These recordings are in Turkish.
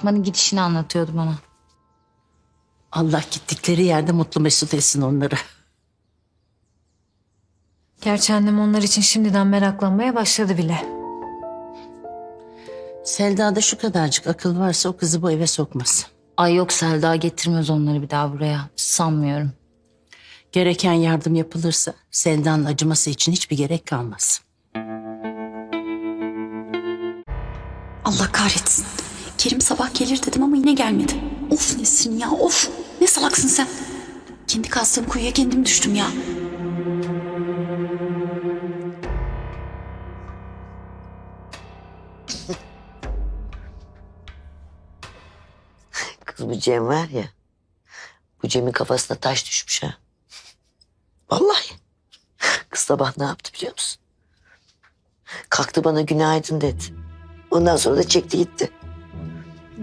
Fatma'nın gidişini anlatıyordu bana. Allah gittikleri yerde mutlu mesut etsin onları. Gerçi annem onlar için şimdiden meraklanmaya başladı bile. Selda'da şu kadarcık akıl varsa o kızı bu eve sokmaz. Ay yok Selda getirmez onları bir daha buraya. Sanmıyorum. Gereken yardım yapılırsa Selda'nın acıması için hiçbir gerek kalmaz. Allah kahretsin. Kerim sabah gelir dedim ama yine gelmedi. Of Nesrin ya of. Ne salaksın sen. Kendi kazdığım kuyuya kendim düştüm ya. Kız bu Cem var ya. Bu Cem'in kafasına taş düşmüş ha. Vallahi. Kız sabah ne yaptı biliyor musun? Kalktı bana günaydın dedi. Ondan sonra da çekti gitti.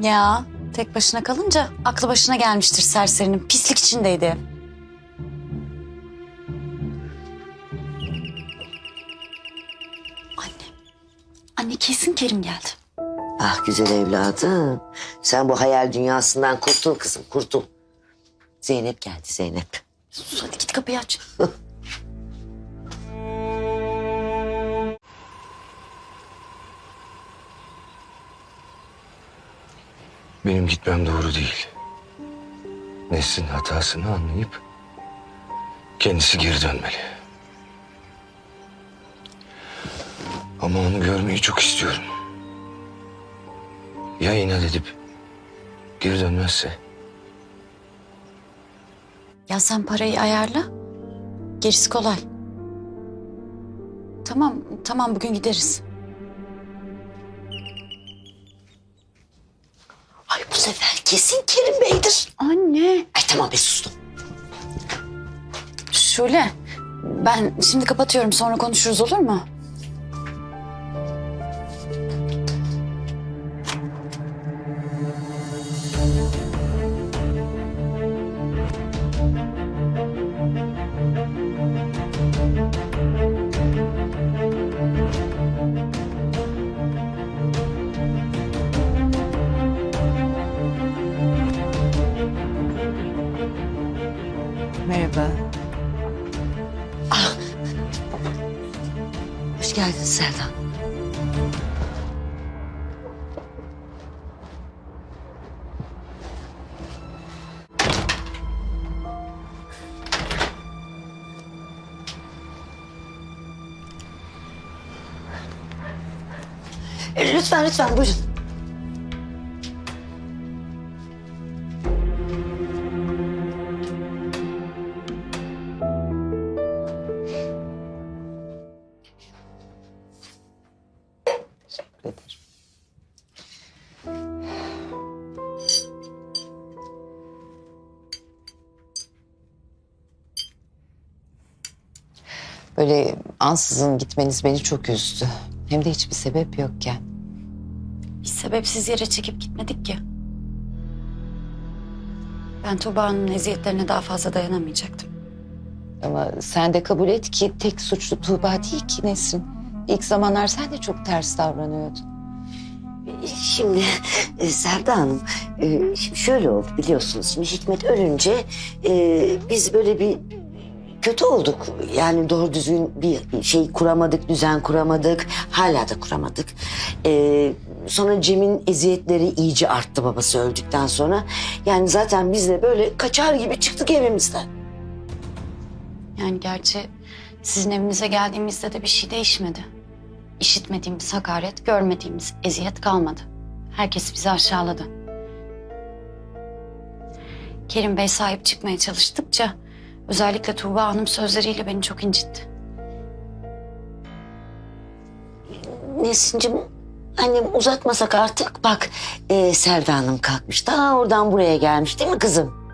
Ya tek başına kalınca aklı başına gelmiştir serserinin. Pislik içindeydi. Anne. Anne kesin Kerim geldi. Ah güzel evladım. Sen bu hayal dünyasından kurtul kızım kurtul. Zeynep geldi Zeynep. Sus hadi git kapıyı aç. Benim gitmem doğru değil. Nesrin hatasını anlayıp kendisi geri dönmeli. Ama onu görmeyi çok istiyorum. Ya inat edip geri dönmezse? Ya sen parayı ayarla. Gerisi kolay. Tamam, tamam bugün gideriz. Bu sefer kesin Kerim Bey'dir. Anne. Ay tamam be sustum. Şule, ben şimdi kapatıyorum sonra konuşuruz olur mu? Merhaba. Hoş geldin Serdan. E, Lütfen lütfen buyurun. Böyle ansızın gitmeniz beni çok üzdü. Hem de hiçbir sebep yokken. Biz sebepsiz yere çekip gitmedik ki. Ben Tuğba'nın eziyetlerine daha fazla dayanamayacaktım. Ama sen de kabul et ki tek suçlu Tuğba değil ki Nesrin. İlk zamanlar sen de çok ters davranıyordun. Şimdi e, Selda Hanım, e, şimdi şöyle oldu biliyorsunuz. Şimdi Hikmet ölünce e, biz böyle bir kötü olduk. Yani doğru düzgün bir şey kuramadık, düzen kuramadık. Hala da kuramadık. E, sonra Cem'in eziyetleri iyice arttı babası öldükten sonra. Yani zaten biz de böyle kaçar gibi çıktık evimizden. Yani gerçi sizin evinize geldiğimizde de bir şey değişmedi. İşitmediğimiz hakaret, görmediğimiz eziyet kalmadı. Herkes bizi aşağıladı. Kerim Bey sahip çıkmaya çalıştıkça özellikle Tuğba Hanım sözleriyle beni çok incitti. Nesin'cim annem uzatmasak artık bak e, Selda Hanım kalkmış. Daha oradan buraya gelmiş değil mi kızım?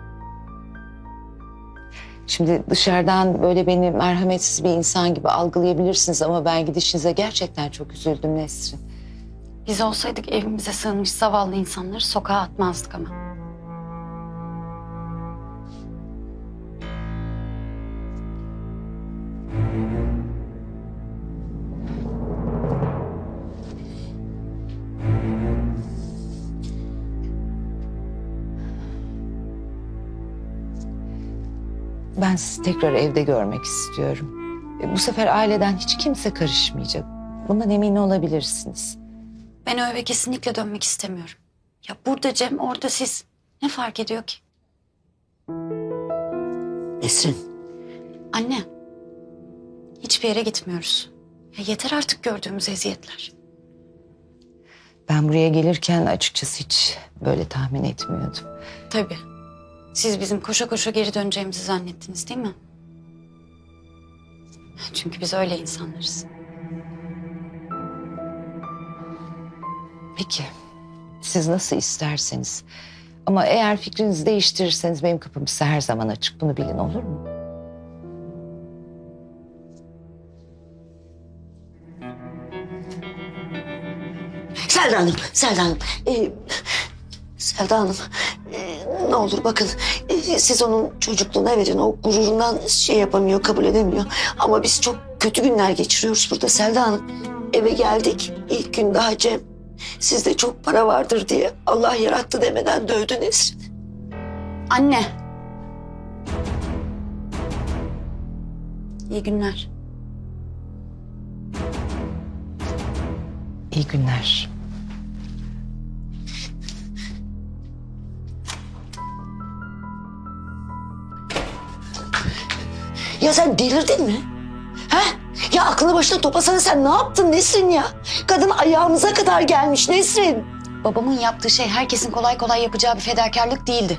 Şimdi dışarıdan böyle beni merhametsiz bir insan gibi algılayabilirsiniz ama ben gidişinize gerçekten çok üzüldüm Nesrin. Biz olsaydık evimize sığınmış zavallı insanları sokağa atmazdık ama. Ben sizi tekrar evde görmek istiyorum. E, Bu sefer aileden hiç kimse karışmayacak. Bundan emin olabilirsiniz. Ben o eve kesinlikle dönmek istemiyorum. Ya burada Cem, orada siz. Ne fark ediyor ki? Nesrin Anne, hiçbir yere gitmiyoruz. Ya yeter artık gördüğümüz eziyetler. Ben buraya gelirken açıkçası hiç böyle tahmin etmiyordum. Tabii. Siz bizim koşa koşa geri döneceğimizi zannettiniz değil mi? Çünkü biz öyle insanlarız. Peki, siz nasıl isterseniz. Ama eğer fikrinizi değiştirirseniz benim kapım size her zaman açık. Bunu bilin olur mu? Selda Hanım, Selda Hanım. Ee, Selda Hanım, ne olur bakın. ee, siz onun çocukluğuna verin. O gururundan şey yapamıyor, kabul edemiyor. Ama biz çok kötü günler geçiriyoruz burada Selda Hanım. Eve geldik. ilk gün daha Cem. Sizde çok para vardır diye Allah yarattı demeden dövdü Nesrin. Anne. İyi günler. İyi günler. Ya sen delirdin mi? He? Ya aklını başına toplasana sen ne yaptın Nesrin ya? Kadın ayağımıza kadar gelmiş Nesrin. Babamın yaptığı şey herkesin kolay kolay yapacağı bir fedakarlık değildi.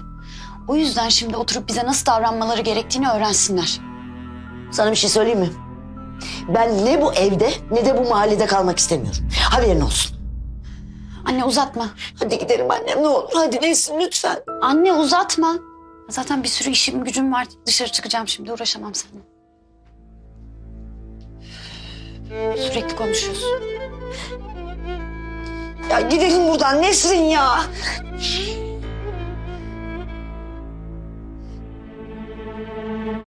O yüzden şimdi oturup bize nasıl davranmaları gerektiğini öğrensinler. Sana bir şey söyleyeyim mi? Ben ne bu evde ne de bu mahallede kalmak istemiyorum. Haberin olsun. Anne uzatma. Hadi gidelim annem ne olur. Hadi Nesrin lütfen. Anne uzatma. Zaten bir sürü işim gücüm var. Dışarı çıkacağım şimdi uğraşamam seninle. Sürekli konuşuyoruz. Ya gidelim buradan Nesrin ya.